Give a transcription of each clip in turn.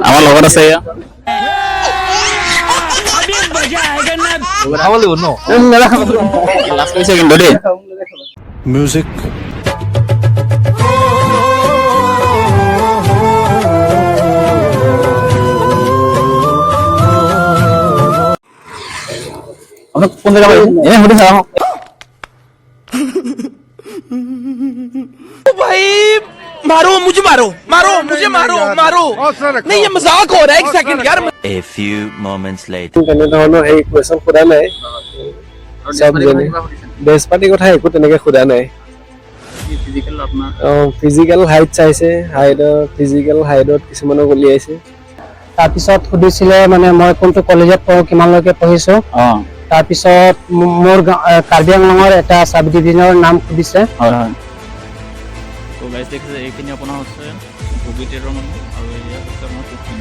আমাৰ লগত আছে আপোনাক কোন জেগা এনে সুধি চাওঁ मारो नहीं ये मजाक हो रहा है एक सेकंड यार A few moments later. তেনেধৰণৰ সেই কুৱেশ্যন সোধা নাই চব জানে বেজ পাৰ্টিৰ কথা একো তেনেকে সোধা নাই ফিজিকেল আপোনাৰ ফিজিকেল হাইট চাইছে হাইটৰ ফিজিকেল হাইটত কিছুমানক উলিয়াইছে তাৰপিছত সুধিছিলে মানে মই কোনটো কলেজত পঢ়ো কিমানলৈকে পঢ়িছো অঁ তাৰপিছত মো- মোৰ গা- আহ, কাৰ্বি আংলঙৰ এটা চাব ডিভিজনৰ নাম সুধিছে হয় হয় তো গাইজ দেখিছে এইখিনি আপোনাৰ হৈছে ভোগীটেৰৰ মানুহ আৰু এয়া হৈছে আপোনাৰ কুকিং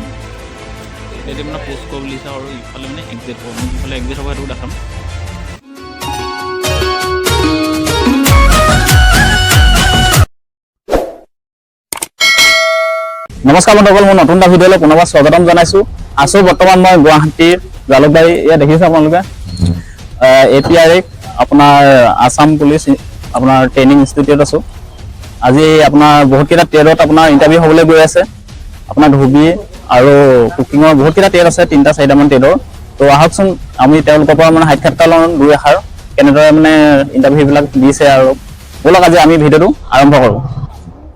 এতিয়া মানে প'ষ্ট কৰিব বুলিছে আৰু ইফালে মানে এক্সিট হ'ব মই ইফালে এক্সিট হ'ব সেইটো দেখাম নমস্কাৰ বন্ধুসকল মোৰ নতুন এটা ভিডিঅ'লৈ পুনৰবাৰ স্বাগতম জনাইছোঁ। আছোঁ বৰ্তমান মই গুৱাহাটীৰ জালুকবাৰী ইয়াত দেখিছে আপোনালোকে। এ পি আৰ আপোনাৰ আছাম পুলিচ আপোনাৰ ট্ৰেইনিং ইনষ্টিটিউট আছোঁ। আজি আপোনাৰ বহুতকেইটা ট্ৰেডত আপোনাৰ ইণ্টাৰভিউ হ'বলৈ গৈ আছে। আপোনাৰ ধুবি আৰু কুকিঙৰ বহুতকেইটা ট্ৰেড আছে, তিনিটা, চাৰিটামান ট্ৰেডৰ তো আহকচোন, আমি তেওঁলোকৰ পৰা মানে সাক্ষাৎকাৰ লওঁ, দুই এষাৰ। কেনেদৰে মানে ইণ্টাৰভিউবিলাক দিছে আৰু। ব'লক আজি আমি ভিডিঅ'টো আৰম্ভ কৰোঁ।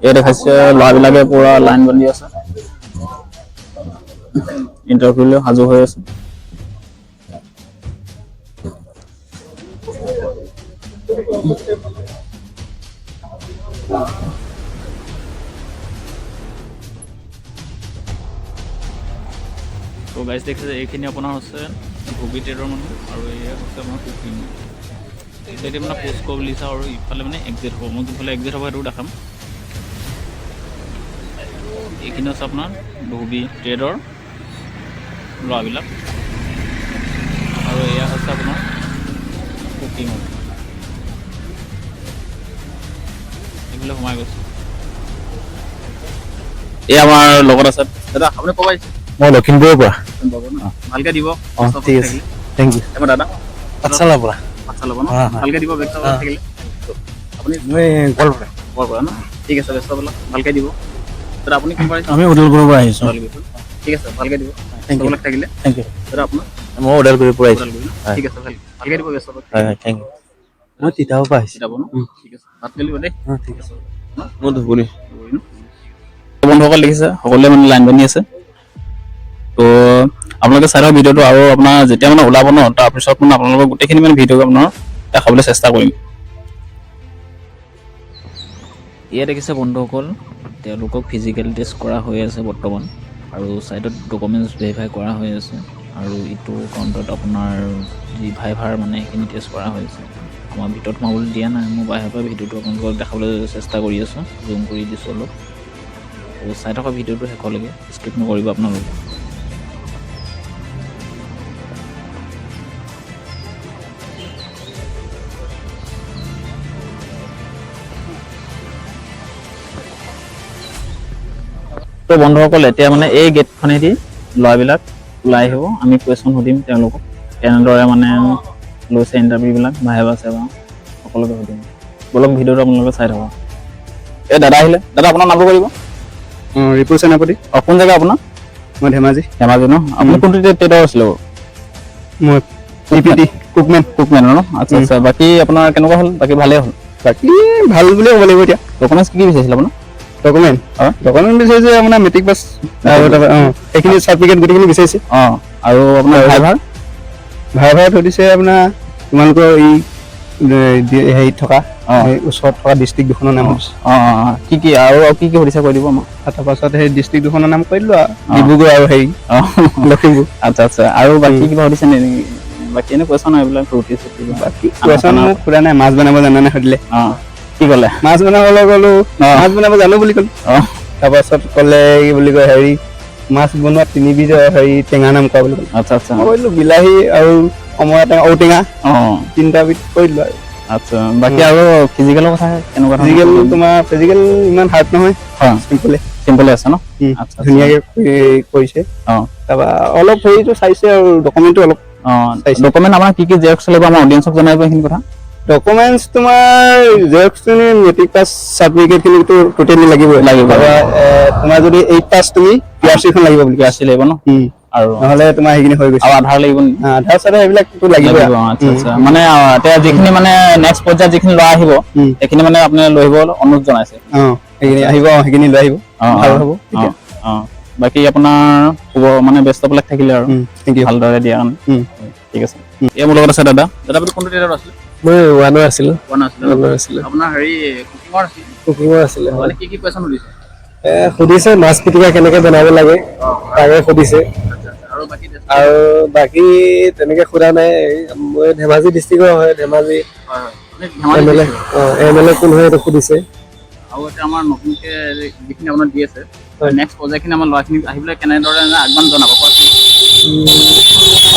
এই দেখাইছে, ল'ৰাবিলাকে পূৰা লাইন বান্ধি আছে। ইণ্টাৰভিউলৈ সাজু হৈ আছে। তো গাইজ দেখিছে এইখিনি আপোনাৰ হৈছে ভোগী ট্ৰেডৰ মানুহ আৰু এয়া হৈছে আপোনাৰ কুকিং এতিয়া মানে প'ষ্ট কৰিব বুলিছে আৰু ইফালে মানে এক্সিট হ'ব। মই যোনফালে এক্সিট হ'ব সেইটো দেখাম। এইখিনি হৈছে আপোনাৰ ধুবি ট্ৰেডৰ ল'ৰাবিলাক আৰু এয়া হৈছে আপোনাৰ কুকিঙৰ এইফালে সোমাই গৈছে। এই আমাৰ লগত আছে। দাদা আপুনি ক'ব আহিছে? মই লখিমপুৰৰ পৰা। ভালকে দিব। ঠিক আছে। থেংক ইউ এবাৰ দাদা? পাঠশালাৰ পৰা। হয়, হয়। ভালকে দিব হয়। থাকিলে। আপুনি মই গোৱালপাৰা। ক'ৰ পৰা ন? ঠিক আছে ব্যস্ত বোলা ভালকে দিব। দাদা আপুনি কোন পৰা আমি ওদালগুৰিৰ পৰা আহিছোঁ। ঠিক আছে ভালকে দিব। You. চববিলাক থাকিলে। থেংক ইউ দাদা আপোনাৰ? মই ওদালগুৰিৰ পৰা আহিছোঁ। ঠিক আছে ভালকে। ভালকে দিব ব্যস্ত হয় হয় থেংক ইউ মই তিতাবৰ পৰা আহিছোঁ। চিটাব ন? ঠিক আছে। ভাত গেলিব দেই? অঁ ঠিক আছে। মই ধুবুৰী বন্ধুসকল দেখিছে সকলোৱে মানে লাইন বান্ধি আছে। তো আপোনালোকে চাই থকা ভিডিঅ'টো আৰু আপোনাৰ যেতিয়া মানে ওলাব ন তাৰপিছত মানে আপোনালোকৰ গোটেইখিনি মানে ভিডিঅ' আপোনাৰ দেখাবলৈ চেষ্টা কৰিম। এয়া দেখিছে বন্ধুসকল তেওঁলোকক ফিজিকেল টেষ্ট কৰা হৈ আছে বৰ্তমান আৰু ছাইডত ডকুমেণ্টছ ভেৰিফাই কৰা হৈ আছে আৰু ইটো কাউণ্টত আপোনাৰ যি ভাইভাৰ মানে সেইখিনি টেষ্ট কৰা হৈ আমাৰ ভিতৰত সোমাবলৈ দিয়া নাই মই বাহিৰৰ পৰা ভিডিঅ'টো আপোনালোকক দেখাবলৈ চেষ্টা কৰি আছোঁ জুম কৰি দিছোঁ অলপ। আৰু চাই থকা ভিডিঅ'টো শেষলৈকে স্কিপ নকৰিব আপোনালোকে। তো বন্ধুসকল এতিয়া মানে এই গেটখনেদি ল'ৰাবিলাক ওলাই আহিব আমি কুৱেশ্যন সুধিম তেওঁলোকক। কেনেদৰে মানে লৈছে ইণ্টাৰভিউবিলাক ভাইবা চাইবা সকলোকে সুধিম বলক ভিডিঅ'টো আপোনালোকে চাই থাকক। এই দাদা আহিলে? দাদা আপোনাৰ নামটো কৰিব অঁ ৰিপু সেনাপতি। অঁ কোন জেগা আপোনাৰ? মই ধেমাজি। ধেমাজি ন? আপুনি কোনটো ট্ৰেডৰ আছিলে মই কুকমেন। কুকমেনৰ ন? আচ্ছা আচ্ছা বাকী আপোনাৰ কেনেকুৱা হ'ল? বাকী ভালেই হ'ল? বাকী ভালো বুলিয়ে ক'ব লাগিব এতিয়া। ডকুমেণ্টছ কি কি বিচাৰিছিলে আপোনাৰ? ডকুমেণ্ট হয়। ডকুমেণ্ট বিচাৰিছে আপোনাৰ মেট্ৰিক পাছ অঁ সেইখিনি চাৰ্টিফিকেট গোটেইখিনি বিচাৰিছে। অঁ আৰু আপোনাৰ ড্ৰাইভাৰ ভাড়া ভাড়া থৈ দিছে আপোনাৰ তোমালোকৰ এই হেৰিত থকা ওচৰত থকা ডিষ্ট্ৰিক্ট দুখনৰ নাম অঁ কি কি আৰু কি কি সুধিছে কৈ দিব আৰু তাৰপাছত সেই ডিষ্ট্ৰিক্ট দুখনৰ নাম কৈ দিলোঁ আৰু। ডিব্ৰুগড় আৰু হেৰি অঁ। লখিমপুৰ। আচ্ছা আচ্ছা। আৰু বাকী কিবা সুধিছে নেকি বাকী এনে কুৱেশ্যন এইবিলাক ৰুটি চুটি বাকী কুৱেশ্যন মোক সোধা নাই মাছ বনাব জানা নাই সুধিলে? অঁ। কি ক'লে? মাছ বনাবলৈ ক'লো মাছ বনাব জানো বুলি ক'লো। অঁ। তাৰপাছত ক'লে কি বুলি কয় হেৰি মাছ বনোৱা তিনিবিধৰ হেৰি টেঙা নাম কোৱা বুলি ক'লে। আচ্ছা আচ্ছা। মই বিলাহী আৰু অমৰা টেঙা ঔটেঙা। অঁ। তিনিটা বিধ কৰি দিলোঁ আৰু আচ্ছা বাকী আৰু ফিজিকেলৰ কথা কেনেকুৱা ফিজিকেল তোমাৰ ফিজিকেল ইমান হাৰ্ড নহয়। হয় চিম্পলে চিম্পলে আছে ন? আচ্ছা আচ্ছা। ধুনীয়াকে কৰিছে। অঁ। তাৰপৰা অলপ হেৰিটো চাইছে আৰু ডকুমেণ্টটো অলপ। অঁ ডকুমেণ্ট আপোনাৰ কি কি জেৰক্স লাগিব আমাৰ অডিয়েঞ্চক জনাই দিব সেইখিনি কথা। ডকুমেণ্টছ তোমাৰ জেৰক্সখিনি মেট্ৰিক পাছ চাৰ্টিফিকেটখিনিতো টোটেলি লাগিব। তাৰপৰা তোমাৰ যদি এইট পাছ তুমি পি আৰ চিখন লাগিব বুলি। পি আৰ চি লাগিব ন। আৰু নহ'লে তোমাৰ সেইখিনি হৈ গৈছে। আৰু আধাৰ লাগিব আধাৰ চাধাৰ এইবিলাকতো লাগিবই লাগিব, আচ্ছা আচ্ছা। মানে এতিয়া যিখিনি মানে নেক্সট পৰ্যায়ত যিখিনি ল'ৰা আহিব। সেইখিনি মানে আপুনি লৈ আহিব অনুৰোধ জনাইছে। অঁ সেইখিনি আহিব অঁ, সেইখিনি লৈ আহিব। ভাল হ'ব অঁ। বাকী আপোনাৰ শুভ মানে ব্যস্ত বিলাক থাকিলে আৰু। ভালদৰে দিয়া কাৰণে। ঠিক আছে। এই মোৰ লগত আছে দাদা। দাদা আপুনি কোনটো ট্ৰেডত আছিলে? মই ওৱানৰ আছিলোঁ। কোৱা নাছিলে ন? ওৱানৰ আছিলোঁ। আপোনাৰ হেৰি কুকিঙৰ আছিলে? কুকিঙৰ আছিলে মানে কি কি কুৱেশ্যন সুধিছে? মাছ পিটিকা কেনেকে বনাব লাগে তাকে সুধিছে। আৰু বাকী test আৰু বাকী তেনেকে সোধা নাই। মই ধেমাজি ডিষ্ট্ৰিক্টৰ হয় ধেমাজি এম এল এ অঁ এম এল এ কোন হয় এইটো সুধিছে। আৰু এতিয়া আমাৰ নতুনকে যিখিনি আপোনাৰ দি আছে। নেক্সট পৰ্যায়খিনি আমাৰ আহি পেলাই কেনেদৰে আগবান জনাব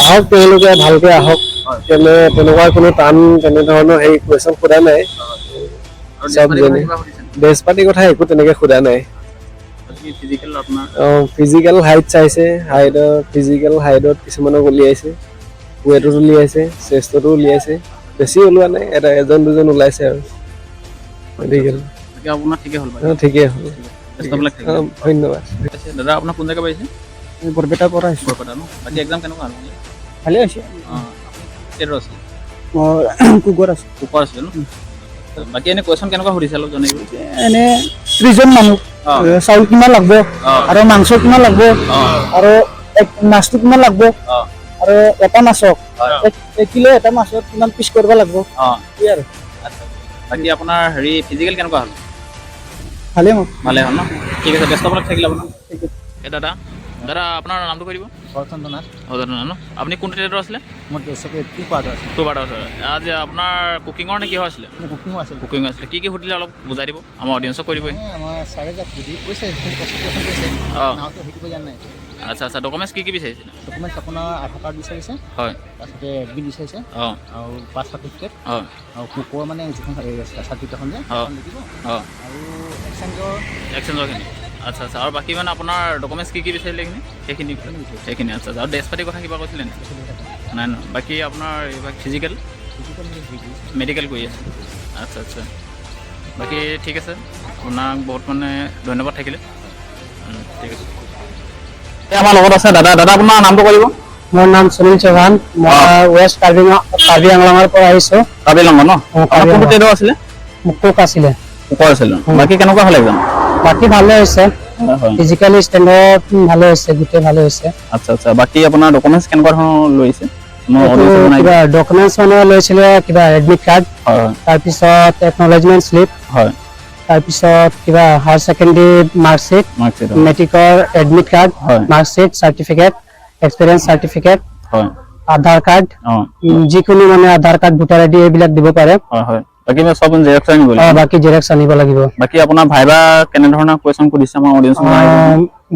আহক তেওঁলোকে ভালকে আহক। তেনে তেনেকুৱা কোনো টান তেনেধৰণৰ হেৰি কুৱেশ্যন সোধা নাই। চব ড্ৰেছ পাতিৰ কথা একো তেনেকে সোধা নাই। বাকী ফিজিকেল আপোনাৰ ফিজিকেল হাইট চাইছে হাইটৰ ফিজিকেল হাইটত কিছুমানক উলিয়াইছে ৱেটত উলিয়াইছে চেষ্টতো উলিয়াইছে বেছি ওলোৱা নাই এটা এজন দুজন ওলাইছে আৰু। বাকী আপোনাৰ ঠিকে হ'ল অঁ, ঠিকেই ধন্যবাদ। দাদা আপোনাৰ কোন জেগা পাৰিছে বৰপেটাৰ পৰা আহিছোঁ। বৰপেটা ন? বাকী এক্সাম কেনেকুৱা হ'ল? ভালে হৈছে। অঁ ষ্টেটৰ আছিলে? মই কুকুৰ আছোঁ। কুকাৰ আছিলে ন? বাকী এনে কুৱেশ্যন কেনেকুৱা সুধিছে অলপ জনাই দিব এনে ত্ৰিছজন মানুহ। চাউল কিমান লাগব? আৰু মাংস কিমান লাগব? আৰু এক- মাছটো কিমান লাগব? আৰু এটা মাছক এক- কিলো এটা মাছত কিমান পিচ কৰিব লাগব? আৰু? আচ্ছা। বাকী আপোনাৰ হেৰি ফিজিকেল কেনেকুৱা হ'ল? ভালেই হ'ল ভালে হ'ল ন? ঠিক আছে ব্যস্ত থাকিলে আপোনাৰ? এই দাদা। দাদা আপোনাৰ নামটো কৈ দিব? অজানা ন? আপুনি কোনটো ট্ৰেডৰ আছিলে? টু পাৰ্টৰ আছিলে। আজি আপোনাৰ কুকিঙৰ নে কিহৰ আছিলে? কুকিং আছিলে। কি কি সুধিলে অলপ বুজাই দিব। আমাৰ অডিয়েঞ্চক কৈ দিব অঁ। আচ্ছা আচ্ছা। ডকুমেণ্টছ কি কি বিচাৰিছিলে? ডকুমেণ্টছ আপোনাৰ আধাৰ কাৰ্ড বিচাৰিছে। হয়। তাৰপিছতে এডমিট বিচাৰিছে। অঁ। আৰু বাৰ্থ চাৰ্টিফিকেট অঁ। আৰু কুকুৰৰ মানে যিখন চাৰ্টিফিকেটখন যে অঁ। অঁ। আৰু এক্সচেঞ্জৰ এক্সচেঞ্জৰখিনি আচ্ছা আচ্ছা। আৰু বাকী মানে আপোনাৰ ডকুমেণ্টছ কি কি বিচাৰিলে সেইখিনি সেইখিনি সেইখিনি আচ্ছা আচ্ছা। আৰু ড্ৰেছ পাতিৰ কথা কিবা কৈছিলে নেকি নাই ন বাকী আপোনাৰ এইবিলাক ফিজিকেল মেডিকেল কৰি আছে। আচ্ছা আচ্ছা। বাকী ঠিক আছে। আপোনাক বহুত মানে ধন্যবাদ থাকিলে। ঠিক আছে। আমাৰ লগত আছে দাদা। দাদা আপোনাৰ নামটো কৰিব মোৰ নাম সুনীল চৌহান। মই ৱেষ্ট কাৰ্বি কাৰ্বি আংলঙৰ পৰা আহিছোঁ। ন? কাৰ্বি ট্ৰেডৰ আছিলে মোক কোক আছিলে? ওপৰ আছিলে বাকী কেনেকুৱা হ'ল এক্সাম বাকী ভালে হৈছে হয় ফিজিকেল ষ্টেণ্ডাৰ্ড ভালে হৈছে গোটেই ভালে হৈছে আচ্ছা আচ্ছা বাকী আপোনাৰ ডকুমেণ্টছ কেনেকুৱা ধৰণৰ লৈছে। কিবা ডকুমেণ্টছ মানে লৈছিলে কিবা এডমিট কাৰ্ড তাৰপিছত একনলেজমেণ্ট শ্লিপ হয়। তাৰপিছত কিবা হায়াৰ ছেকেণ্ডেৰী মাৰ্কশ্বিট মেট্ৰিকৰ admit card. Marksheet certificate experience certificate হয়। আধাৰ কাৰ্ড যিকোনো মানে Aadhaar card voter I D এইবিলাক দিব পাৰে। হয় হয়। বাকী মই চব জেৰক্স আনিব অ, লাগিব। বাকী জেৰক্স আনিব লাগিব। বাকী আপোনাৰ ভাইবা কেনেধৰণৰ কুৱেশ্যন সুধিছে আমাৰ অডিয়েঞ্চ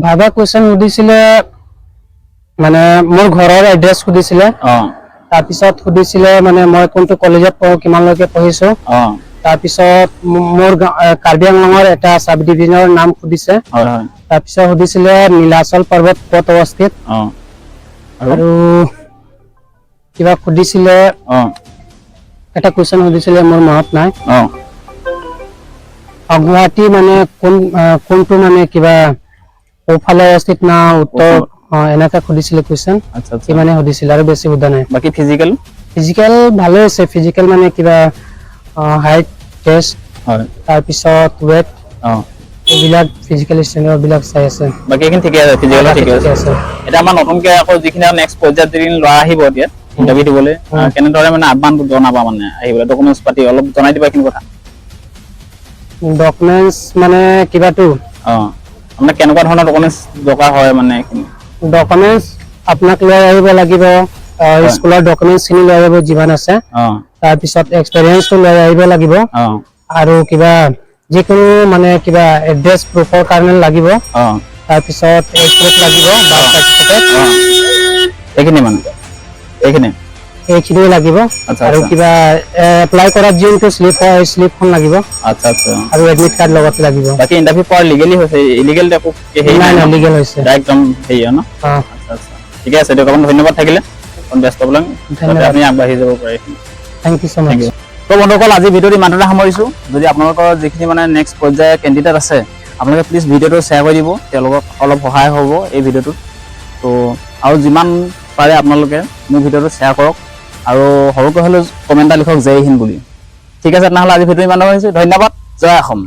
ভাবা কুৱেশ্যন সুধিছিলে মানে মোৰ ঘৰৰ এড্ৰেছ সুধিছিলে। অঁ। তাৰপিছত সুধিছিলে মানে মই কোনটো কলেজত পঢ়ো কিমানলৈকে পঢ়িছো। অঁ। তাৰপিছত ম- মোৰ কাৰ্বি আংলঙৰ এটা চাব ডিভিজনৰ নাম সুধিছে। হয় হয়। তাৰপিছত সুধিছিলে নীলাচল পৰ্বত ক'ত অৱস্থিত? অঁ। আৰু কিবা সুধিছিলে অঁ। এটা কুৱেশ্যন সুধিছিলে মোৰ মনত নাই। গুৱাহাটী মানে কোন কোনটো মানে কিবা সোঁফালে অৱস্থিত না উত্তৰ? অ, এনেকা সুধিছিলে কুৱেশ্যন আচ্ছা আচ্ছা। সিমানে সুধিছিলে আৰু বেছি সোধা নাই। বাকী ফিজিকেল ফিজিকেল ভালে আছে ফিজিকেল মানে কিবা হাইট টেষ্ট তাৰপিছত ৱেট এইবিলাক ফিজিকেল ষ্টেণ্ডাৰ্ড বিলাক চাই আছে। বাকী এইখিনি ঠিকে আছে ফিজিকেল ঠিকে আছে। এতিয়া আমাৰ নতুনকে আকৌ যিখিনি নেক্সট পৰ্যায়ত যিখিনি ল'ৰা আহিব এতিয়া। ইণ্টাৰভিউ দিবলৈ কেনেদৰে মানে আহ্বানটো জনাবা মানে? আহিবলৈ ডকুমেণ্টছ পাতি অলপ জনাই দিবা এইখিনি কথা। ডকুমেণ্টছ মানে কিবাটো? অঁ আপোনাক কেনেকুৱা ধৰণৰ ডকুমেণ্টছ দৰকাৰ হয় মানে এইখিনি? ডকুমেণ্টছ আপোনাক লৈ আহিব লাগিব স্কুলৰ ডকুমেণ্টছ খিনি লৈ আহিব যিমান আছে। তাৰপিছত এক্সপেৰিয়েঞ্চটো লৈ আহিব লাগিব। আৰু কিবা যিকোনো মানে কিবা এড্ৰেছ প্ৰুফৰ কাৰণে লাগিব। তাৰপিছত এগ প্ৰুফ লাগিব বাৰ্থ চাৰ্টিফিকেট এইখিনি মানে? এইখিনি এইখিনিয়ে লাগিব। আচ্ছা, আৰু আচ্ছা। কিবা এপ্লাই কৰাত যোনটো শ্লিপ হয় শ্লিপখন লাগিব। আচ্ছা আচ্ছা। আৰু এডমিট কাৰ্ড লগতে লাগিব। বাকী ইণ্টাৰভিউ পোৱাৰ লিগেলি হৈছে ইলিগেল একো? হেৰি নাই নাই লিগেল হৈছে। একদম হেৰি হয় ন? আচ্ছা আচ্ছা। ঠিকে আছে দিয়ক আপোনাৰ ধন্যবাদ থাকিলে। ব্যস্ত বোলাং আপুনি আগবাঢ়ি যাব পাৰে। থেংক ইউ ছ' মাছ তো বন্ধুসকল আজি ভিডিঅ'টো ইমানতে সামৰিছোঁ। যদি আপোনালোকৰ যিখিনি মানে নেক্সট পৰ্যায়ৰ কেণ্ডিডেট আছে আপোনালোকে প্লিজ ভিডিঅ'টো শ্বেয়াৰ কৰি দিব। তেওঁলোকক অলপ সহায় হ'ব এই ভিডিঅ'টোত। তো আৰু যিমান পাৰে আপোনালোকে মোৰ ভিডিঅ'টো শ্বেয়াৰ কৰক আৰু সৰুকৈ হ'লেও কমেণ্ট এটা লিখক জয় হিন্দ বুলি। ঠিক আছে, তেনেহ'লে আজি ভিডিঅ' ইমান সামৰিছোঁ ধন্যবাদ, জয় অসম।